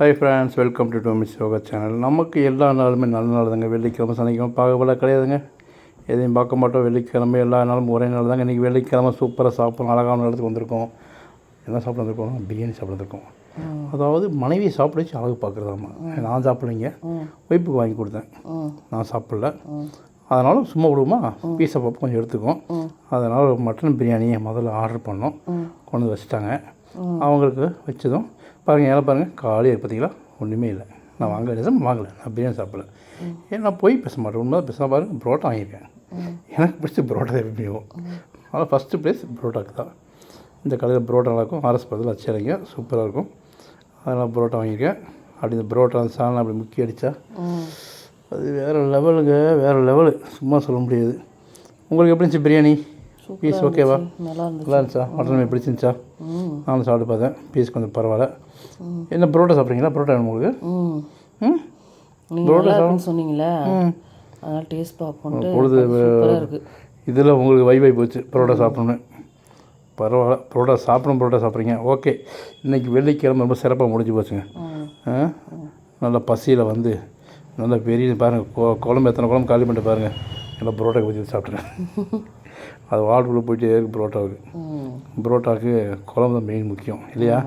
Hi friends welcome to Tommy's yoga channel நமக்கு எல்லா நாளுமே நல்ல நாள் தாங்க வெள்ளிக்கிழமை சனிக்கிழமை பார்க்கல கிடையாதுங்க. எதையும் பார்க்க மாட்டோம். வெள்ளிக்கிழமை எல்லா நாளும் ஒரே நாள் தாங்க இன்றைக்கி வெள்ளிக்கிழமை சூப்பராக சாப்பிடணும். அழகான இடத்துக்கு வந்திருக்கோம். என்ன சாப்பிட வந்திருக்கோம் பிரியாணி சாப்பிட வந்திருக்கோம். அதாவது மனைவி சாப்பிட வச்சு அழகு பார்க்குறதாம்மா நான் சாப்பிடலைங்க. ஒய்ஃபுக்கு வாங்கி கொடுத்தேன். நான் சாப்பிடல. அதனால் சும்மா விடுவோமா? பீஸை பப்பு கொஞ்சம் எடுத்துக்கும் அதனால் மட்டன் பிரியாணி முதல்ல ஆர்டர் பண்ணோம். கொண்டு வந்து வச்சுட்டாங்க. அவங்களுக்கு வச்சதும் பாருங்கள் ஏன்னா பாருங்கள் காலியாக பார்த்தீங்களா ஒன்றுமே இல்லை. நான் வாங்க வேண்டியது வாங்கலை. நான் பிரியாணி சாப்பிடல. ஏன் நான் போய் பேச மாட்டேன். உண்மை பேச பாருங்க புரோட்டா வாங்கியிருக்கேன். எனக்கு பிடிச்ச புரோட்டா தான் எப்படியும் அதனால் ஃபஸ்ட்டு ப்ளேஸ் புரோட்டாக்கு தான். இந்த கடையில் புரோட்டா நல்லாயிருக்கும். ஆர்எஸ் பக்கத்தில் வச்சிருங்க சூப்பராக இருக்கும். அதனால் புரோட்டா வாங்கியிருக்கேன். அப்படி இந்த புரோட்டா அந்த சாணம் அப்படி முக்கி அடித்தா அது வேறு லெவலுங்க வேறு லெவலு சும்மா சொல்ல முடியாது. உங்களுக்கு எப்படி இருந்துச்சு பிரியாணி? பீஸ் ஓகேவா நல்லா இருந்துச்சு. மட்டன் எப்படி பிடிச்சிருந்துச்சா நானும் சாப்பிட்டு பார்த்தேன். பீஸ் கொஞ்சம் பரவாயில்ல. என்ன புரோட்டா சாப்பிட்றீங்களா? புரோட்டா வேணும் உங்களுக்கு? ம். நல்லா இருக்குன்னு சொன்னீங்களே? அதனால் டேஸ்ட் பார்ப்போன்ட்டு பொழுது இதில் உங்களுக்கு வைவை போச்சு பரோட்டா சாப்பிடணும்னு. பரவாயில்ல. பரோட்டா சாப்பிடணும் பரோட்டா சாப்பிட்றீங்க. ஓகே இன்றைக்கி வெள்ளிக்கிழமை ரொம்ப சிறப்பாக முடிஞ்சு போச்சுங்க. ஆ? நல்ல பசியில் வந்து நல்ல பெரிய பாருங்கள் கொ குழம்பு எத்தனை குழம்பு காலி பண்ணிட்டு பாருங்கள் நல்லா பரோட்டா ஊற்றி சாப்பிட்றேன் அது வால்குள்ளே போயிட்டு இருக்கு பரோட்டாவுக்கு. பரோட்டாவுக்கு குழம்பு தான் மெயின் முக்கியம் இல்லையா?